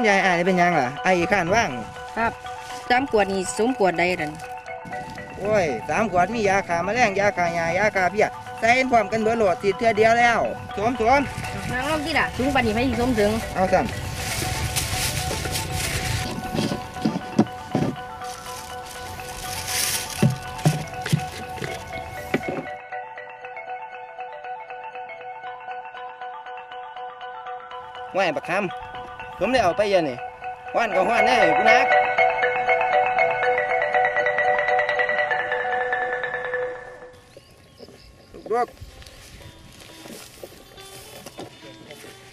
ผมยายอายเป็นหยังล่ะไอ้ข้านว่าง ครับจำกวดนี่สมกวดใดดันโอ้ยสามขวดมียาขาแมลงยาขายายาขาเพี้ยใส่พร้อมกันเบอร์โหลดติดเทือเดียวแล้วสวมสวมนางลองที่ล่ะถุงปันนี่ไม่สมถึง เอาสั่นว่ายบักคำ ผมได้เอาไปเยันนี่ว่านก็ว่านได้กูนักลูกๆ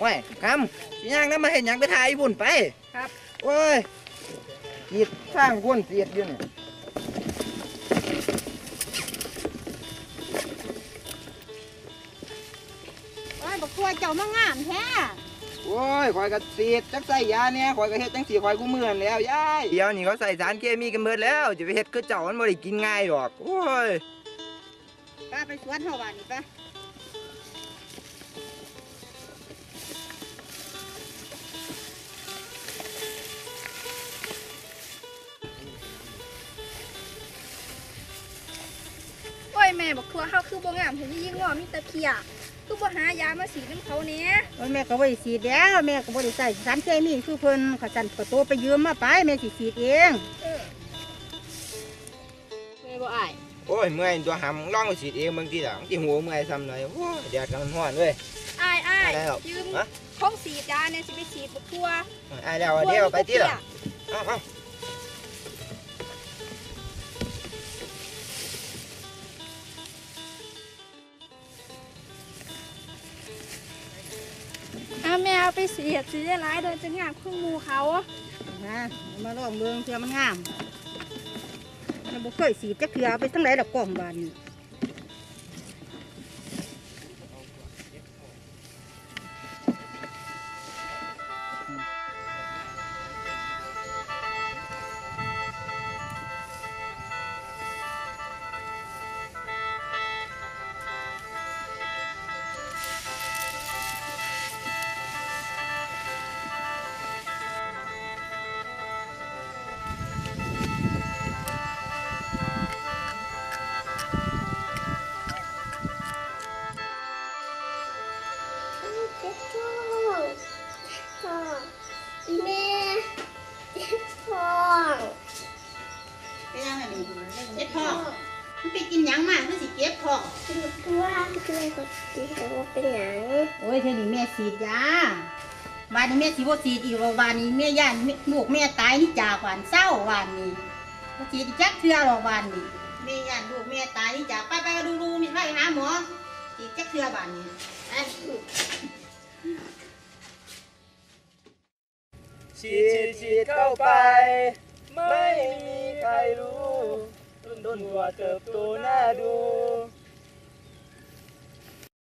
ว่ายคำสิย่างน้ำมาเห็นหยังไปถ่ายบุญไปครับโอ้ยเสียดสร้างคนเสียดอยู่นี่โอ้ยบอกตัวเจ้ามางามแท้ โอ้ยข่อยก็เสียดจักใส่ยาเนี่ยข่อยก็เฮ็ดจังสีข่อยกูเมื่อนแล้วยายเดี๋ยวนี้เขาใส่สารเคมีกันเบิดแล้วจะไปเฮ็ดคือเจ้ามันบ่ได้กินง่ายหรอกโอ้ยป้าไปสวนเฮาว่านี่ปะโอ้ยแม่บอกทัวเขาคือบ่งามเห็นยิ่งงอมีแต่เพีย คือบ่หายามาสีน้ำเขาเนี้ยโอ้ยแม่ก็บ่ได้สีดแล้วแม่ก็บ่ได้ใส่สารเคมีคือเพิ่นเขาจันก็โตไปยืมมาไปแม่สิสีดเองเออแม่บ่อายโอ้ยเมื่อยตัวหำลองไปฉีดเองบางทีล่ะบางทีหัวเมื่อยซ้ำหน่อยโอ้ยแดดกำลังร้อนเว้ยอายอายอะไรหรอยืมฮะของสีดยาเนี่ยสิไปสีดบักทัวไอ้แล้วเดี๋ยวไปที่ล่ะเอา แม่เอาไปเสียดสีร้ายโดยจะงามเครื่องมูเขานะมาลองเบืองเพื่อมันงามมันบ่เคยสีดจักเทื่อไปทั้งไหนดอกกล่องบานนี่ แม่เจ็บท้องเป็นยังไงนี่เจ็บท้องมันไปกินหยังมาคือสิเจ็บท้องกินตัวกินอะไรก็กินแต่ว่าเป็นหนังโอ้ยเท่านี้แม่สีดยาบานนี้แม่สิบ่สีดอีกว่าบานนี้แม่ย่านแม่ลูกแม่ตายนี่จากหวานเศร้าหวานนี้บ่สีดอีกจักเทื่อหรอกหวานนี้แม่ย่านลูกแม่ตายนี่จากไปไปดูดูมีไปหาหมอสีดจักเทื่อบานนี้ไป ฉีดฉีดฉีดเข้าไป ไม่มีใครรู้ต้นต้นหัวเติบโตน่าดู